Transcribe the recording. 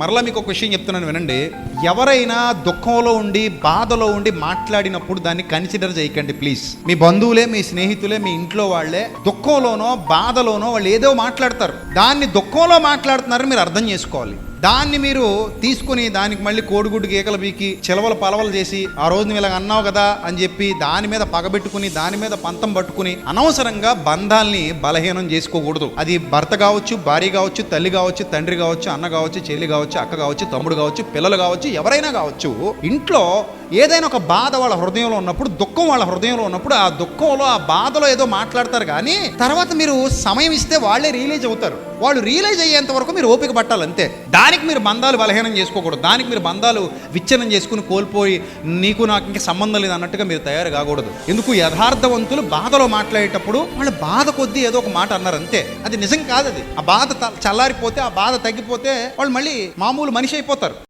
మరలా మీకు ఒక విషయం చెప్తున్నాను వినండి. ఎవరైనా దుఃఖంలో ఉండి బాధలో ఉండి మాట్లాడినప్పుడు దాన్ని కన్సిడర్ చేయకండి ప్లీజ్ మీ బంధువులే మీ స్నేహితులే మీ ఇంట్లో వాళ్ళే దుఃఖంలోనో బాధలోనో వాళ్ళు ఏదో మాట్లాడతారు. దాన్ని దుఃఖంలో మాట్లాడుతున్నారని మీరు అర్థం చేసుకోవాలి. దాన్ని మీరు తీసుకుని దానికి మళ్ళీ కోడిగుడ్డు గీకలు పీకి చిలవలు పలవలు చేసి ఆ రోజు నువ్వు ఇలాగ అన్నావు కదా అని చెప్పి దాని మీద పగబెట్టుకుని దాని మీద పంతం పట్టుకుని అనవసరంగా బంధాల్ని బలహీనం చేసుకోకూడదు. అది భర్త కావచ్చు భార్య కావచ్చు తల్లి కావచ్చు తండ్రి కావచ్చు అన్న కావచ్చు చెల్లి కావచ్చు అక్క కావచ్చు తమ్ముడు కావచ్చు పిల్లలు కావచ్చు ఎవరైనా కావచ్చు ఇంట్లో ఏదైనా ఒక బాధ వాళ్ళ హృదయంలో ఉన్నప్పుడు దుఃఖం వాళ్ళ హృదయంలో ఉన్నప్పుడు ఆ దుఃఖంలో ఆ బాధలో ఏదో మాట్లాడతారు కానీ తర్వాత మీరు సమయం ఇస్తే వాళ్ళే రియలైజ్ అవుతారు. వాళ్ళు రియలైజ్ అయ్యేంత వరకు మీరు ఓపిక పట్టాలి అంతే. దానికి మీరు బంధాలు బలహీనం చేసుకోకూడదు. దానికి మీరు బంధాలు విచ్ఛిన్నం చేసుకుని కోల్పోయి నీకు నాకు ఇంకా సంబంధం లేదు అన్నట్టుగా మీరు తయారు కాకూడదు. ఎందుకు? యథార్థవంతులు బాధలో మాట్లాడేటప్పుడు వాళ్ళు బాధ కొద్దీ ఏదో ఒక మాట అన్నారు అంతే. అది నిజం కాదు అది ఆ బాధ చల్లారిపోతే ఆ బాధ తగ్గిపోతే వాళ్ళు మళ్ళీ మామూలు మనిషి అయిపోతారు.